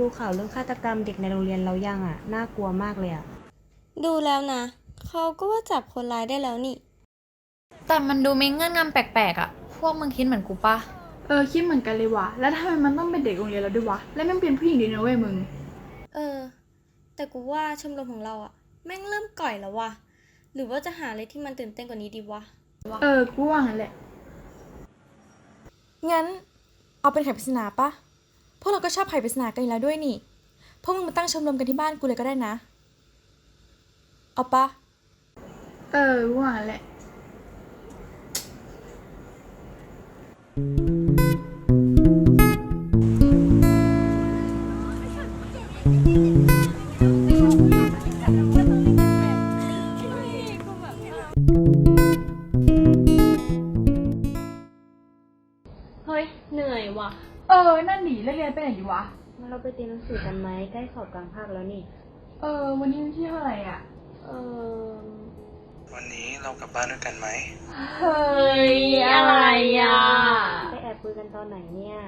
กมึงดูข่าวเรื่องฆาตกรรมเด็กในโรงเรียนเรายังอะ น่ากลัวมากเลยอะ ดูแล้วนะ เขาก็ว่าจับคนร้ายได้แล้วนี่ แต่มันดูมีเงื่อนงำแปลกๆอะพวกมึงคิดเหมือนกูปะเออคิดเหมือนกันเลยว่ะ แล้วทำไมมันต้องเป็นเด็กโรงเรียนเราด้วยวะ แล้วมันเป็นผู้หญิงดีนะเว้ยมึง เออ แต่กูว่าชมรมของเราอะแม่งเริ่มก่อยแล้ววะหรือว่าจะหาอะไรที่มันตื่นเต้นกว่านี้ดีวะ เออกูว่างั้นแหละ งั้น เอาเป็นไขปริศนาปะ พวกเราก็ชอบไผ่ปริศนากันแล้วด้วยนี่ พวกมึงมาตั้งชมรมกันที่บ้านกูเลยก็ได้นะ เอาปะ เออว่างั้นแหละ เฮ้ย เหนื่อยว่ะ เออ นั่นดิแล้วเรียนไปไหนดีวะ งั้นเราไปเตรียมหนังสือกันไหมใกล้สอบกลางภาคแล้วนี่ เออ วันนี้วันที่เท่าไหร่อะ เออ วันนี้เรากลับบ้านด้วยกันไหม เฮ้ย อะไรอะ ไปแอบคุยกันตอนไหนเนี่ย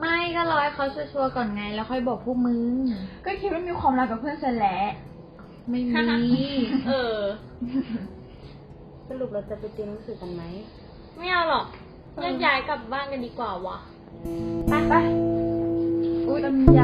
ไม่ก็รอให้เขาชัวร์ๆก่อนไง แล้วค่อยบอกพวกมึง ก็คิดว่ามีความรักกับเพื่อนซะแล้วไม่มี เออ สรุปเราจะไปเตรียมหนังสือกันไหม ไม่เอาหรอก แยกย้ายกลับบ้านกันดีกว่าวะไปไปอุ้ยลำให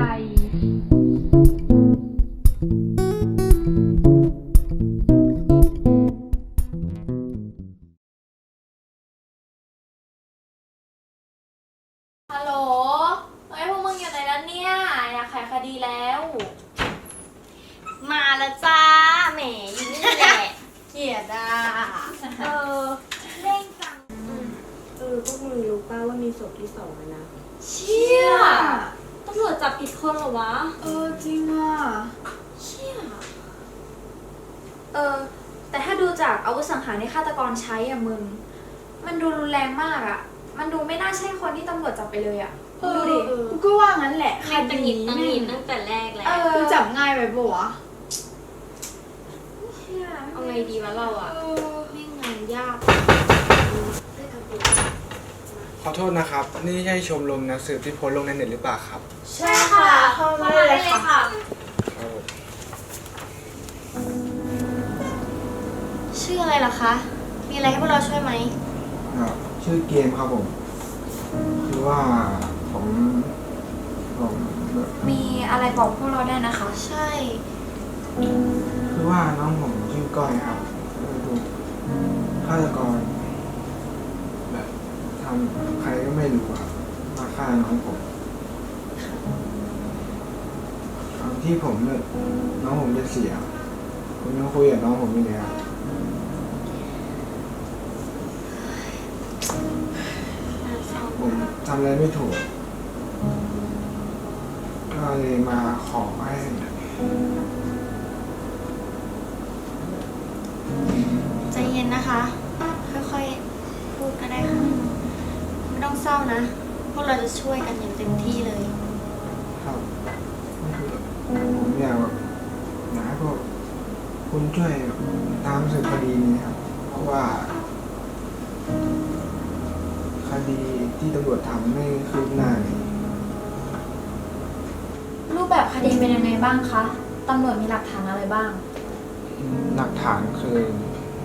แต่ถ้าดูจากอาวุธสังหารที่ฆาตกรใช้อะมึง มันดูรุนแรงมากอะมันดูไม่น่าใช่คนที่ตำรวจจับไปเลยอะเอดูอดิ กูก็ว่างั้นแหละใครตังหงิดตังหงิดตั้งแต่แรกแล้วเออ กูจับง่ายไปปะวะเชี่ยเอาไงดีวะเราอะเออแม่งงานยากขอโทษนะครับ นี่ใช่ชมรมนักสืบที่โพสต์ลงในเน็ตหรือเปล่าครับ ใช่ค่ะ เข้ามาได้เลยค่ะ ชื่ออะไรล่ะคะ มีอะไรให้พวกเราช่วยไหมอ่าชื่อเกมครับผมคือว่าผมผมมีอะไรบอกพวกเราได้นะคะ ใช่ คือว่าน้องผมชื่อก้อยครับคือถูกฆาตกรแบบทำใครก็ไม่รู้ครับมาฆ่าน้องผมตอนที่ผมเนี่ยน้องผมจะเสียผมยังคุยกับน้องผมอยู่เลยครับ ทำอะไรไม่ถูก ก็เลยมาขอให้ใจเย็นนะคะ ค่อยๆ พูดก็ได้ค่ะ ไม่ต้องเศร้านะ พวกเราจะช่วยกันอย่างเต็มที่เลย ครับก็คือผมอยากแบบอยากให้พวกคุณช่วยตามสืบคดีนี้ครับ เพราะว่าค ดีที่ตำรวจทำไม่คืบหน้าเลยรูปแบบคดีเป็นยังไงบ้างคะ ตำรวจมีหลักฐานอะไรบ้าง หลักฐานคือ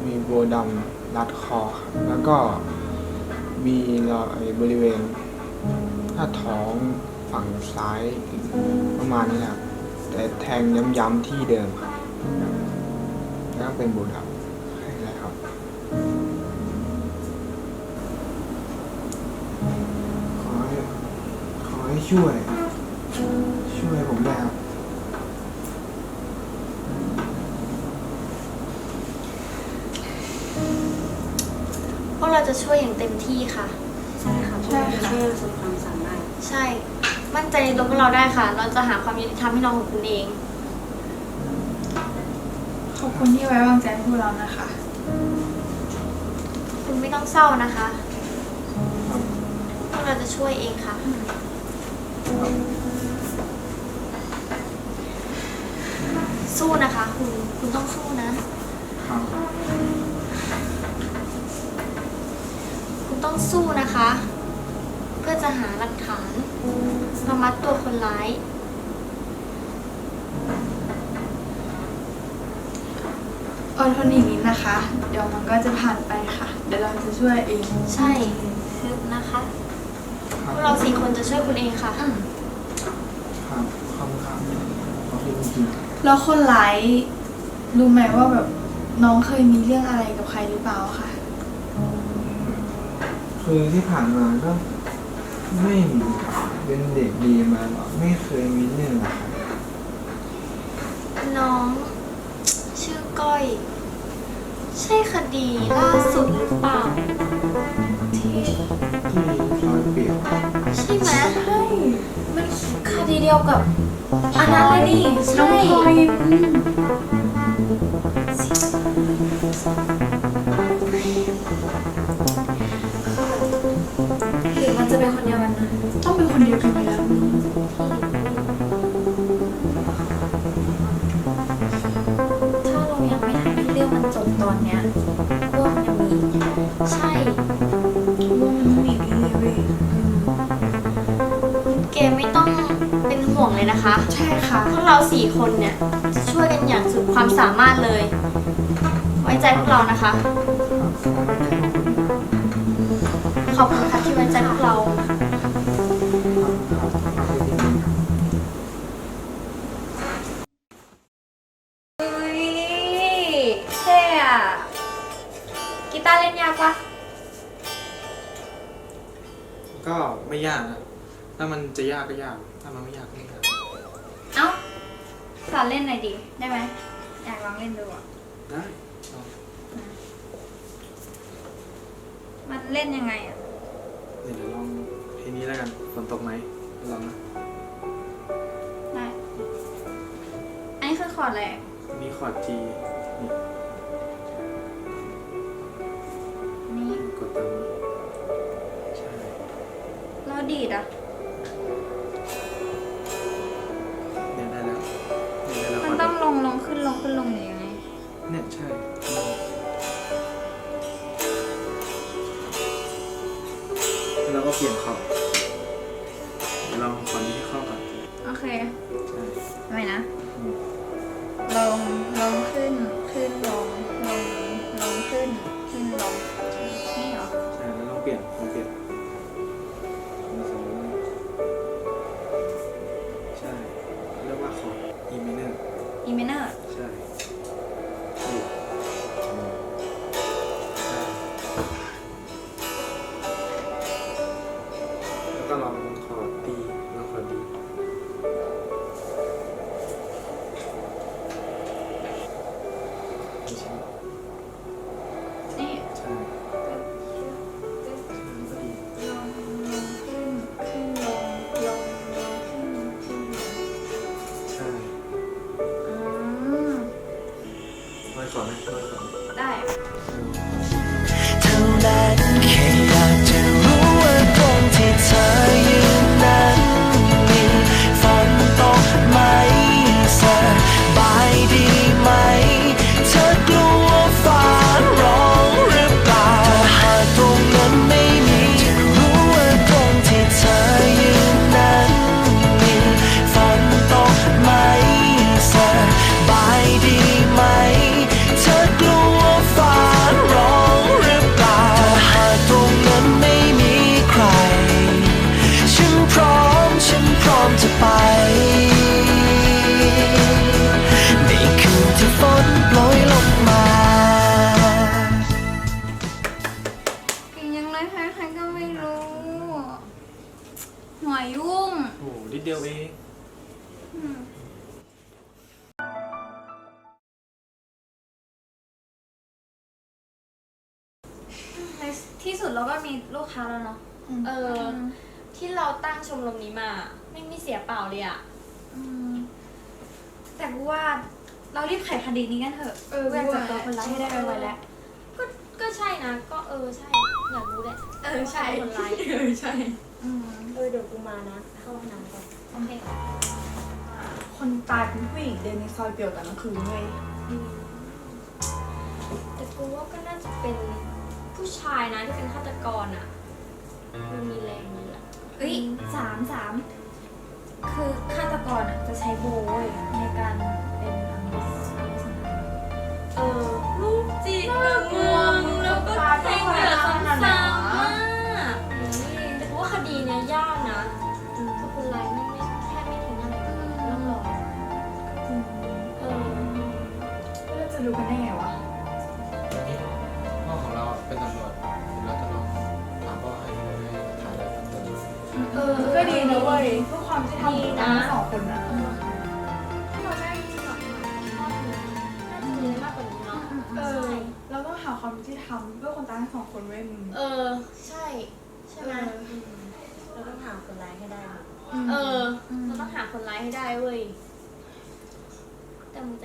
มีโบดำรัดคอครับแล้วก็มีรอยบริเวณหน้าท้องฝั่งซ้ายประมาณนี้ครับแต่แทงย้ำๆที่เดิมครับแล้วก็เป็นโบดำ ช่วย ช่วยผมได้ครับพวกเราจะช่วยอย่างเต็มที่ค่ะ ใช่ค่ะพวกเราจะช่วยสุดความสามารถ ใช่ มั่นใจในตัวพวกเราได้ค่ะ เราจะหาความยุติธรรมให้น้องของคุณเอง ขอบคุณที่ไว้วางใจพวกเรานะคะ คุณไม่ต้องเศร้านะคะ พวกเราจะช่วยเองค่ะ สู้นะคะ คุณ คุณต้องสู้นะ ครับคุณต้องสู้นะคะ เพื่อจะหาหลักฐานมามัดตัวคนร้าย อดทนอย่างนี้นะคะ เดี๋ยวมันก็จะผ่านไปค่ะ เดี๋ยวเราจะช่วยเอง ใช่ ฮึบนะคะ วกเราสี่คนจะช่วยคุณเองค่ะ ครับขอบคุณครับขอบคุณจริงแล้วคนร้ายรู้ไหมว่าแบบน้องเคยมีเรื่องอะไรกับใครหรือเปล่าคะๆคือที่ผ่านมาก็ไม่มีเป็นเด็กดีมาหรอกไม่เคยมีเรื่องอะไรครับน้อง ชื่อก้อย ใช่คดีล่าสุดหรือเปล่า ที่ เดียวกับอันนั้นเลยนี่น้องพลอยห เป็นห่วงเลยนะคะๆใช่ค่ะ พวกเราสี่คนเนี่ยจะช่วยกันอย่างสุดความสามารถเลย ไว้ใจพวกเรานะคะ ขอบคุณค่ะที่ไว้ใจพวกเราเฮ้ยเท่อะกีตาร์เล่นยากปะก็ไม่ยากนะถ้ามันจะยากก็ยาก ถ้ามันไม่ยากก็ไม่ยากเอ้าสอนเล่นหน่อยดิ ได้ไหม อยากลองเล่นดูอะได้ลองมันเล่นยังไงอะ เดี๋ยวลองเพลงนี้แล้วกันฝนตกไหมลองนะได้ อันนี้คือคอร์ดอะไร มีคอร์ด G นี่ เนี่ยใช่แล้วก็เปลี่ยนคอร์ แล้วก็ล มีลูกค้าแล้วเนาะเออ ที่เราตั้งชมรมนี้มา ไม่มีเสียเปล่าเลยอะอืมแต่กูว่าเรารีบไขคดีนี้กันเถอะเออกูอยากจับตัวคนร้ายให้ได้ไวๆแล้ว ก็ก็ใช่นะ ก็เออใช่อยากรู้แหละเออใช่คนร้ายเออใช่ อืมเออเดี๋ยวกูมานะ เข้าห้องน้ำก่อน โอเคคนตายเป็นผู้หญิงเดินในซอยเปลี่ยวตอนกลางคืนเลยแต่กูว่าก็น่าจะเป็นผู้ชายนะที่เป็นฆาตกรอะ มันมีแรงนี่ะเอ้ยสามสามคือฆาตกรอะจะใช้โบยในการเป็นอาวุธเออลูกจิกงวงแล้วก็เพงเหนือซ้ำๆมากแต่ว่าคดีเนี้ยยากนะ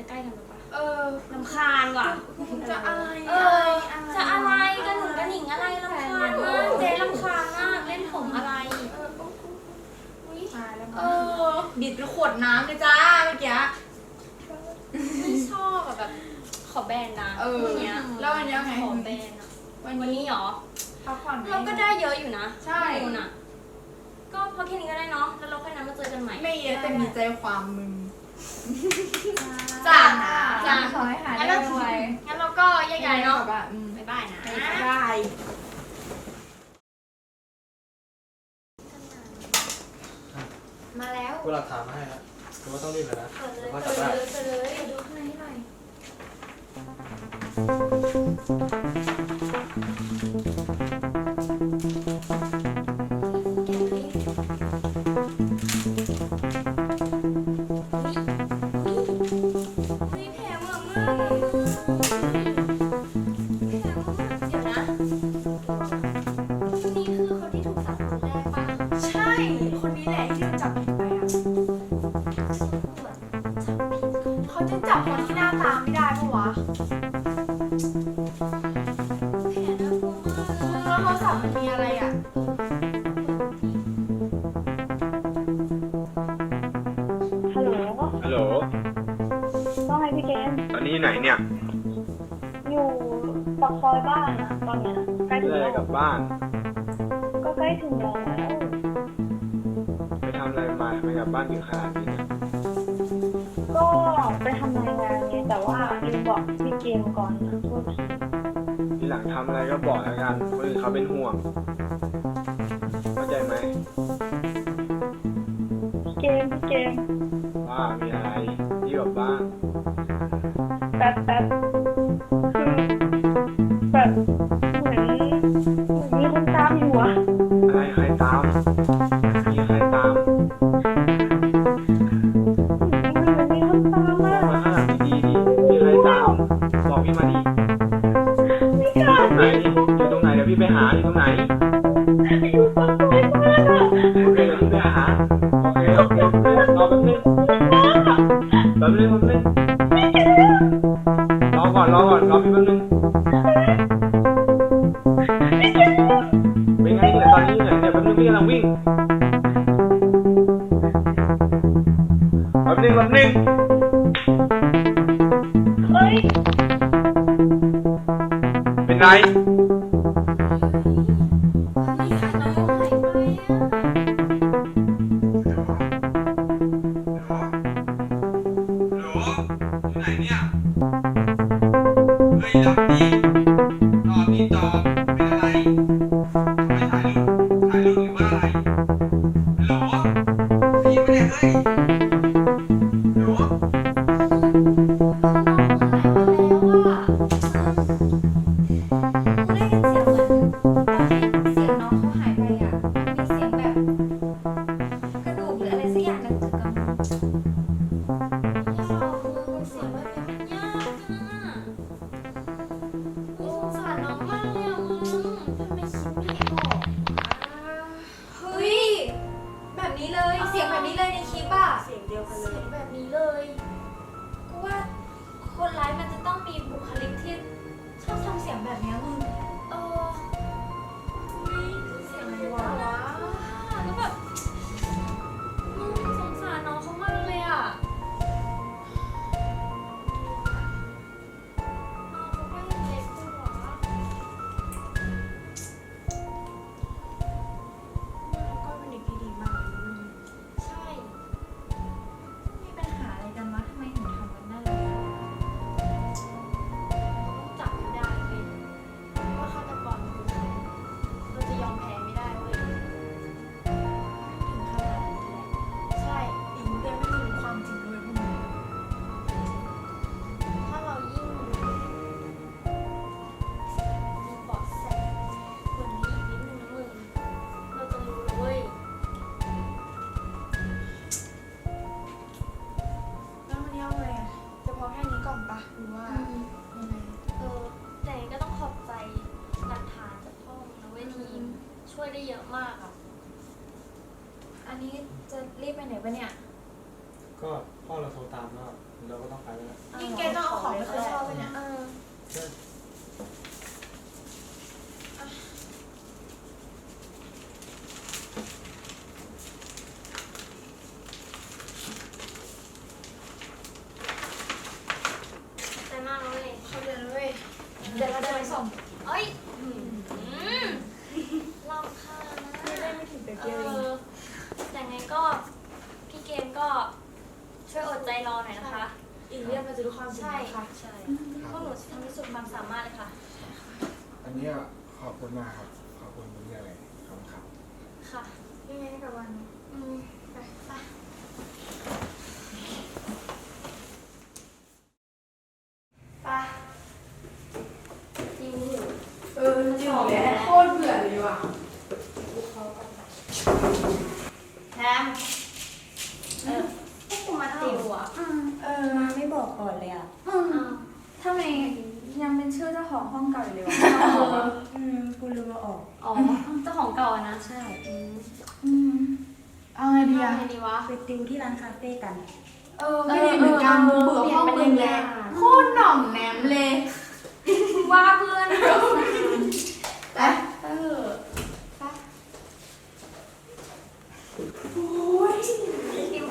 ใกล้กันหรือเปล่าเออลำคาญว่ะ จะอะไรเออ จะอะไรกันหนุนกันหนิงอะไรลำคาญมากเจ๊ลำคาญมากเล่นผมอะไร ตายแล้วเออดิดขวดน้ำเลยจ้าเมื่อกี้ ไม่ชอบอะแบบ ขอแบนนะเออเนี้ยแล้ววันเนี้ยไง ขอแบนอะวันวันนี้นี้เหรอ พักผ่อนไหม เราก็ได้เยอะอยู่นะใช่ข้อมูลอะก็พอแค่นี้ก็ได้เนาะ แล้วเราค่อยนัดมาเจอกันใหม่ ไม่เยอะแต่มีใจความมึงจ้า จ้าจ้าขอให้หายงั้นได้เราไวงั้นเราก็แยกย้ายเนาะแบบอืมบ๊ายบายนะได้มาแล้วกูหลักฐานมาให้แล้วกูว่าต้องรีบเลยนะเปิดเลยเดี๋ยวว่าเปิจับดได้เลยเปิดเลยดูข้างในให้หน่อย แหละที่โดนจับผิดไปอะเขาจะจับคนที่หน้าตาไม่ได้ปะวะแผลน่ากลัวมากเลยแล้วโทรศัพท์มันมีอะไรอะ ฮัลโหลฮัลโหล ว่าไงพี่เกมตอนนี้อยู่ไหนเนี่ยอยู่ปากซอยบ้านอะตอนเนี้ยใกล้ถึงอะไรแล้วกลับบ้าน ทำไมกลับบ้านดึกขนาดนี้เนี่ยก็ไปทำรายงานไงแต่ว่าลืมบอกพี่เกมก่อนนะโทษทีทีหลังทำอะไรก็บอกแล้วกันคนอื่นเขาเป็นห่วง เข้าใจไหมพี่เกมพี่เกมว่ามีอะไรที่แบบบ้างแป๊บแป๊บ อยู่ตรงไหนเดี๋ยวพี่ไปหาอยู่ตรงไหนอยู่ปากซอยบ้าโอเคเดี๋ยวพี่ไปหาโอเคโอเครอแป๊บนึงแป๊บนึงแป๊บนึงรอก่อนรอก่อนรอพี่แป๊บนึงเป็นไง รีบไปไหนปะเนี่ยก็พ่อเราโทรตามแล้วเราก็ต้องไปแล้วนี่แกต้องเอาของไปคืนพ่อไปเนี่ย เออใจมากเลยเขาเดินเว้ยเดี๋ยวเราจะไปส่งเอ้ยอืมรำคาญนะได้ไม่ถึงแต่เอเดียวเองอแต่ไงก็พี่ เกมก็ช่วยอดใจรอหน่อยนะคะ อีกเรื่องมันจะรู้ความจริงใช่นะคะใช่พวกหนูจะทำที่สุดความสามารถเลยค่ะ อันเนี้ยขอบคุณมากครับ ขอบคุณทุกเรื่องเลยขอบคุณครับ ค่ะยังไงกับวันอืมไปไปไปจริงอยู่เออจริงแหละโคตรเบื่อเลยว่ะแทมเออพวกกูมาติวอะ เออ มาไม่บอ กก่อนเลยอะมึงทำไมยังเป็นชื่อเจ้าของห้องเก่าอยู่เลยวะอืมกูลืมมาออก อ๋อเจ้าของเก่าอะนะใช่อืมเอาไงดีอะทำไงดีวะ ไปติวที่ร้านคาเฟ่กัน เออไม่ดีเหมือนกันเบื่อห้องมึงเลยโคตรหน่อมแหนมเลยว่าเพื่อนไปเออไปโอ้ยติว